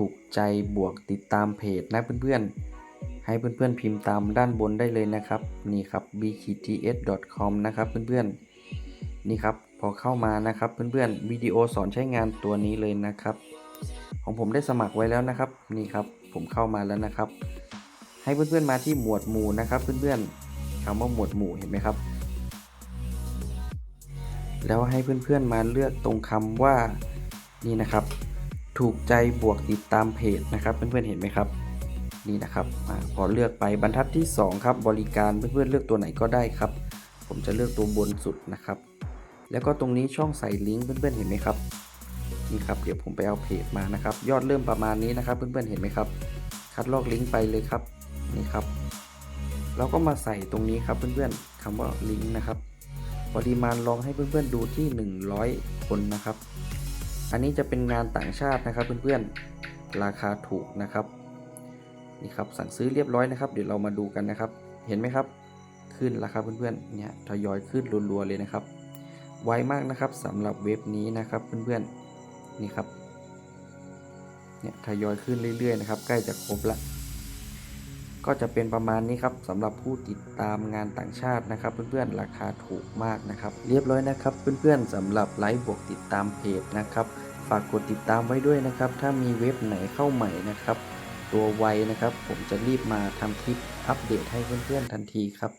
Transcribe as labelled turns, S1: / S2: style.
S1: ถูกใจบวกติดตามเพจนะเพื่อนๆ ให้เพื่อนๆพิมพ์ตามด้านบนได้เลยนะครับ นี่ครับ bkts.com นะครับเพื่อนๆ นี่ครับพอเข้ามานะครับเพื่อนๆวิดีโอสอนใช้งานตัวนี้เลยนะครับ ของผมได้สมัครไว้แล้วนะครับ นี่ครับผมเข้ามาแล้วนะครับ ให้เพื่อนๆมาที่หมวดหมู่นะครับเพื่อนๆคำว่าหมวดหมู่เห็นไหมครับ แล้วให้เพื่อนๆมาเลือกตรงคำว่านี่นะครับ ถูกใจบวกติดตามเพจนะครับ เพื่อนๆเห็นไหมครับ นี่นะครับอพอเลือกไปบรรทัดที่ 2 ครับ บริการเพื่อนๆเลือกตัวไหนก็ได้ครับ ผมจะเลือกตัวบนสุดนะครับ แล้วก็ตรงนี้ช่องใส่ลิงก์เพื่อนๆเห็นไหมครับนี่ครับเดี๋ยวผมไปเอาเพจมานะครับ ยอดเริ่มประมาณนี้นะครับ เพื่อนๆเห็นไหมครับ คัดลอกลิงก์ไปเลยครับนี่ครับ เราก็มาใส่ตรงนี้ครับเพื่อนๆคำว่าลิงก์นะครับปริมาณลองให้เพื่อนๆดูที่ 100 คนนะครับ อันนี้จะเป็นงานต่างชาตินะครับเพื่อนๆ ราคาถูกนะครับ นี่ครับสั่งซื้อเรียบร้อยนะครับ เดี๋ยวเรามาดูกันนะครับ เห็นไหมครับ ขึ้นแล้วครับเพื่อนๆ เนี่ยทยอยขึ้นรัวๆเลยนะครับ ไวมากนะครับสำหรับเว็บนี้นะครับเพื่อนๆ นี่ครับ เนี่ยทยอยขึ้นเรื่อยๆนะครับ ใกล้จะครบละ ก็จะเป็นประมาณนี้ครับสำหรับผู้ติดตามงานต่างชาตินะครับเพื่อนๆ ราคาถูกมากนะครับ เรียบร้อยนะครับเพื่อนๆสำหรับไลฟ์บวกติดตามเพจนะครับ ฝากกดติดตามไว้ด้วยนะครับ ถ้ามีเว็บไหนเข้าใหม่นะครับ ตัวไวนะครับ ผมจะรีบมาทำคลิปอัปเดตให้เพื่อนๆทันทีครับ